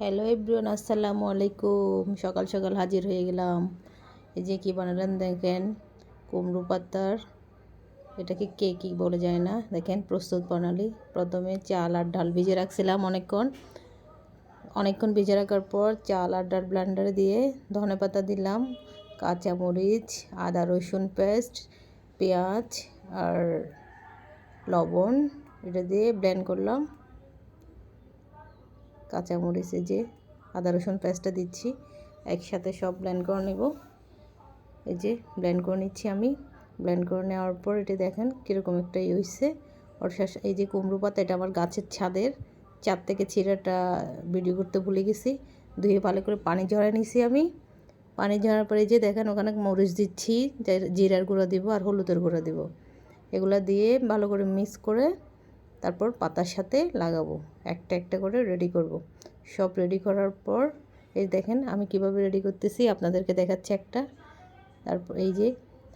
Hello everyone আসসালামু আলাইকুম সকাল সকাল হাজির হয়ে গেলাম। এই যে কী বানালেন দেখেন, কুমড়ো পাতার। এটাকে কে কী বলে যায় না। দেখেন, প্রস্তুত প্রণালী প্রথমে চাল আর ডাল ভিজে রাখছিলাম অনেকক্ষণ। অনেকক্ষণ ভিজে রাখার পর চাল আর ডাল ব্লান্ডারে দিয়ে ধনে পাতা দিলাম, কাঁচামরিচ, আদা রসুন পেস্ট, পেঁয়াজ আর লবণ এটা দিয়ে ব্লেন্ড করলাম। কাঁচামরিচে যে আদা রসুন পেস্টটা দিচ্ছি, একসাথে সব ব্লেন্ড করে নেব। এই যে ব্লেন্ড করে নিচ্ছি আমি। ব্লেন্ড করে নেওয়ার পর এটা দেখেন কীরকম একটা ইয়ে হয়েছে ওর এই যে কুমড়ো পাতা, এটা আমার গাছের ছাদের। চার থেকে ছিঁড়াটা ভিডিও করতে ভুলে গেছি। ধুয়ে ভালো করে পানি ঝরাই নিছি আমি। পানি ঝরার পরে যে দেখেন ওখানে মরিচ দিচ্ছি জিরার গুঁড়ো দিব আর হলুদের গুঁড়ো দিব। এগুলো দিয়ে ভালো করে মিক্স করে তারপর পাতার সাথে লাগাবো। একটা একটা করে রেডি করব। সব রেডি করার পর, এই দেখেন আমি কীভাবে রেডি করতেছি, আপনাদেরকে দেখাচ্ছি একটা। তারপর এই যে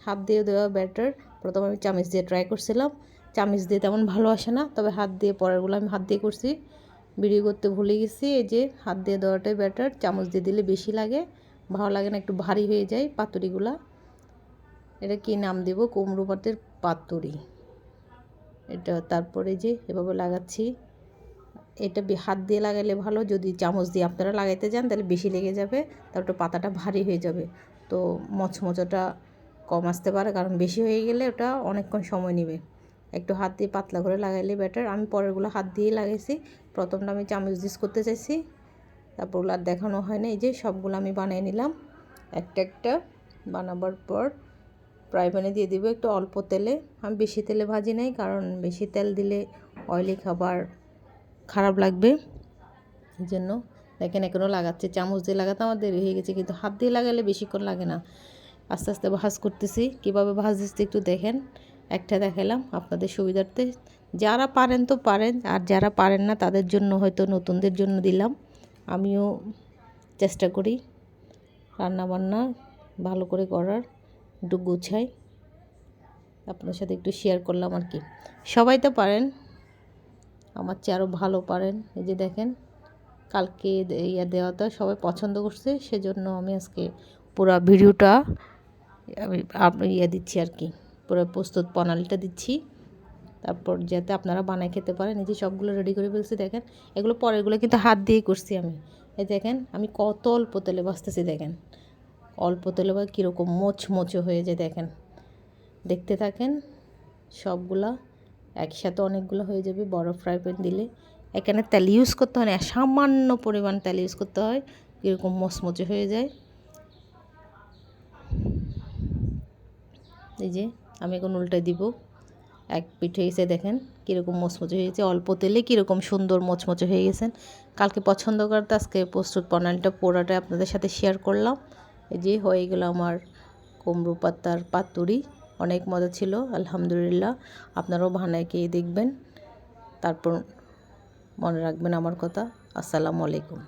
হাত দিয়ে দেওয়া ব্যাটার প্রথমে আমি চামিচ দিয়ে ট্রাই করছিলাম। চামিচ দিয়ে তেমন ভালো আসে না, তবে হাত দিয়ে পরেরগুলো আমি হাত দিয়ে করছি। ভিডিও করতে ভুলে গেছি, এই যে হাত দিয়ে দেওয়াটাই ব্যাটার চামচ দিয়ে দিলে বেশি লাগে, ভালো লাগে না, একটু ভারী হয়ে যায় পাতুরিগুলা। এটা কি নাম দেব? কুমড়ো পাতের পাতুরি। এটা তারপরে যে এভাবে লাগাচ্ছি, এটা হাত দিয়ে লাগালে ভালো, যদি চামচ দিয়ে আপনারা লাগাইতে যান তাহলে বেশি লেগে যাবে, তারপরে পাতাটা ভারী হয়ে যাবে। তো মচমচটা কম আসতে পারে, কারণ বেশি হয়ে গেলে ওটা অনেকক্ষণ সময় নেবে। একটু হাত দিয়ে পাতলা করে লাগাইলে বেটার আমি পরেরগুলো হাত দিয়েই লাগাইছি। প্রথমটা আমি চামচ দিস করতে চাইছি। তারপর আর দেখানো হয় না, এই যে সবগুলো আমি বানিয়ে নিলাম। একটা একটা বানাবার পর ফ্রাই প্যানে দিয়ে দিব একটু অল্প তেলে। আমি বেশি তেলে ভাজি নাই, কারণ বেশি তেল দিলে অয়েলি খাবার খারাপ লাগবে। এই জন্য দেখেন এখনও লাগাচ্ছে। চামচ দিয়ে লাগাতে আমার দেরি হয়ে গেছে, কিন্তু হাত দিয়ে লাগালে বেশিক্ষণ লাগে না। আস্তে আস্তে ভাজ করতেছি। কীভাবে ভাজ দিচ্ছি একটু দেখেন। একটা দেখালাম আপনাদের সুবিধার্থে। যারা পারেন তো পারেন, আর যারা পারেন না তাদের জন্য হয়তো নতুনদের জন্য দিলাম। আমিও চেষ্টা করি রান্নাবান্না ভালো করে করার। একটু গুছাই। আপনার সাথে একটু শেয়ার করলাম আর কি। সবাই তো পারেন। আমার চেয়ে আরও ভালো পারেন। এই যে দেখেন, কালকে ইয়া দেওয়াটা সবাই পছন্দ করছে, সেজন্য আমি আজকে পুরো ভিডিওটা আমি ইয়ে দিচ্ছি আর কি। পুরো প্রস্তুত প্রণালীটা দিচ্ছি। তারপর যাতে আপনারা বানায় খেতে পারেন। এই যে সবগুলো রেডি করে ফেলছি, দেখেন। এগুলো পরেরগুলো কিন্তু হাত দিয়েই করছি আমি। এই দেখেন, আমি কত অল্প তেলে বাঁচতেছি দেখেন। অল্প তেলে বা কীরকম মোচ মোচো হয়ে যায় দেখেন। দেখতে থাকেন, সবগুলা একসাথে অনেকগুলো হয়ে যাবে বড় ফ্রাই প্যান দিলে। এখানে তেল ইউজ করতে হয় না, সামান্য পরিমাণ তেল ইউজ করতে হয়, কীরকম মচমচে হয়ে যায়। এই যে, আমি এখন উল্টাই দিব। এক পিঠ হয়েছে দেখেন, কীরকম মচমচে হয়েছে অল্প তেলে কীরকম সুন্দর মচমচে হয়ে গেছেন। কালকে পছন্দ করতে আজকে প্রস্তুত প্রণালীটা পোড়াটা আপনাদের সাথে শেয়ার করলাম। এই যে হয়ে গেল আমার কুমড়ো পাতার পাতুরি। অনেক মজা ছিল, আলহামদুলিল্লাহ। আপনারাও ভানায় খেয়ে দেখবেন। তারপর মনে রাখবেন আমার কথা। আসসালামু আলাইকুম।